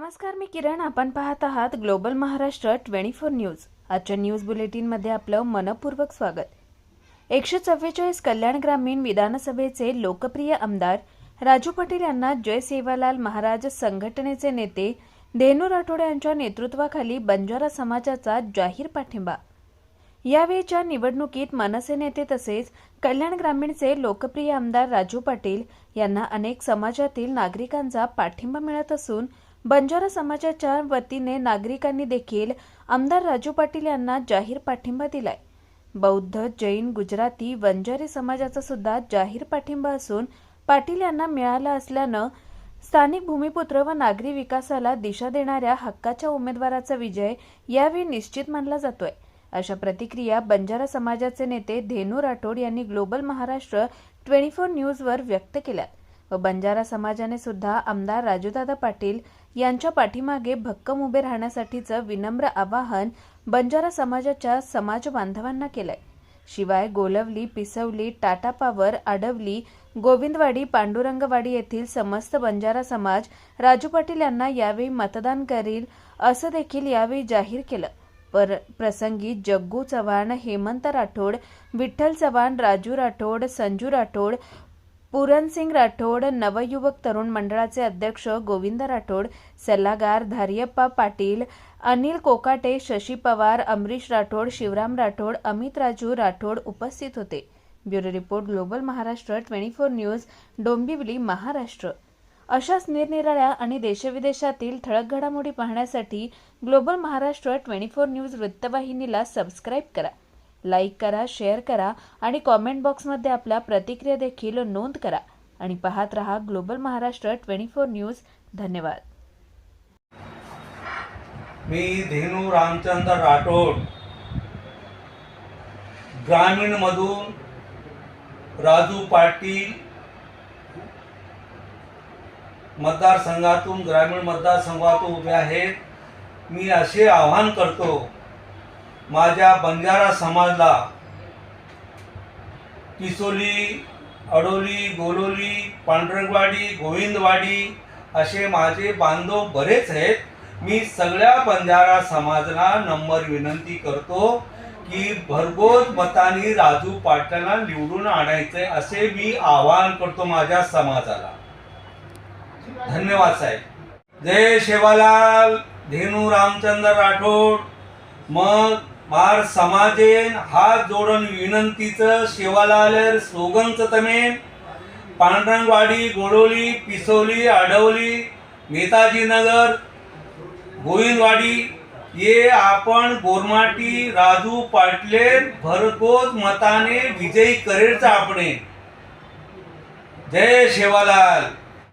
नमस्कार मी किरण. आपण पाहत आहात global Maharashtra twenty four news. आजच्या न्यूज बुलेटिनमध्ये आपलं मनपूर्वक स्वागत. एकशे चव्वेचाळीस कल्याण ग्रामीण विधानसभेचे लोकप्रिय आमदार राजू पाटील यांना जय सेवालाल महाराज संघटनेचे नेते धेनू राठोड यांच्या नेतृत्वाखाली बंजारा समाजाचा जाहीर पाठिंबा. यावेळीच्या निवडणुकीत मनसे नेते तसेच कल्याण ग्रामीणचे लोकप्रिय आमदार राजू पाटील यांना अनेक समाजातील नागरिकांचा पाठिंबा मिळत असून बंजारा समाजाच्या वतीने नागरिकांनी देखील आमदार राजू पाटील यांना जाहीर पाठिंबा दिलाय. बौद्ध जैन गुजराती बंजारी समाजाचा सुद्धा जाहीर पाठिंबा असून पाटील यांना मिळाला असल्यानं स्थानिक भूमिपुत्र व नागरी विकासाला दिशा देणाऱ्या हक्काच्या उमेदवाराचा विजय यावेळी निश्चित मानला जातोय. अशा प्रतिक्रिया बंजारा समाजाचे नेते धेनू राठोड यांनी ग्लोबल महाराष्ट्र ट्वेंटी फोर न्यूजवर व्यक्त केल्यात. व बंजारा समाजाने सुद्धा आमदार राजूदादा पाटील यांच्या पाठीमागे भक्कम उभे राहण्यासाठीचं विनम्र आवाहन बंजारा समाजाच्या समाज बांधवांना केलंय. शिवाय गोलवली पिसवली टाटा पावर आडवली गोविंदवाडी पांडुरंगवाडी येथील समस्त बंजारा समाज राजू पाटील यांना यावेळी मतदान करील असं देखील यावेळी जाहीर केलं. पर प्रसंगी जग्गू चव्हाण हेमंत राठोड विठ्ठल चव्हाण राजू राठोड संजू राठोड पुरणसिंग राठोड नवयुवक तरुण मंडळाचे अध्यक्ष गोविंद राठोड सल्लागार धारियप्पा पाटील अनिल कोकाटे शशी पवार अमरीश राठोड शिवराम राठोड अमित राजू राठोड उपस्थित होते. Bureau report global Maharashtra twenty four news Dombivli Maharashtra. अशाच निरनिराळ्या आणि देशविदेशातील ठळक घडामोडी पाहण्यासाठी global Maharashtra twenty four news वृत्तवाहिनीला सबस्क्राईब करा. लाईक करा शेअर करा आणि कॉमेंट बॉक्समध्ये आपल्या प्रतिक्रिया देखील नोंद करा. आणि पाहत रहा global Maharashtra twenty four news. धन्यवाद. मी धेनू रामचंद्र राठोड. ग्रामीण मधून राजू पाटील मतदारसंघातून ग्रामीण मतदारसंघातून उभे आहेत. मी असे आवाहन करतो माझ्या बंजारा समाजला किसोली अडोली गोलोली पांढरगवाडी गोविंदवाडी असे माझे बांधव बरेच आहेत. मी सगळ्या बंजारा समाजाला नंबर विनंती करतो की भरघोस मताने राजू पाटलांना निवडून आणायचे असे मी आवाहन करतो माझ्या समाजाला. धन्यवाद साहेब. जय शेवालाल धेनू रामचंद्र राठोड. मग मार समाजेन हात जोडून विनंतीचं शेवालाल सोगंच तमेन. पांडरंगवाडी गोडोली पिसोली आडवली नेताजी नगर गोविंदवाडी ये आपण गोरमाटी राजू पाटले भरघोस मताने विजयी करेलचा आपणे जय शेवालाल.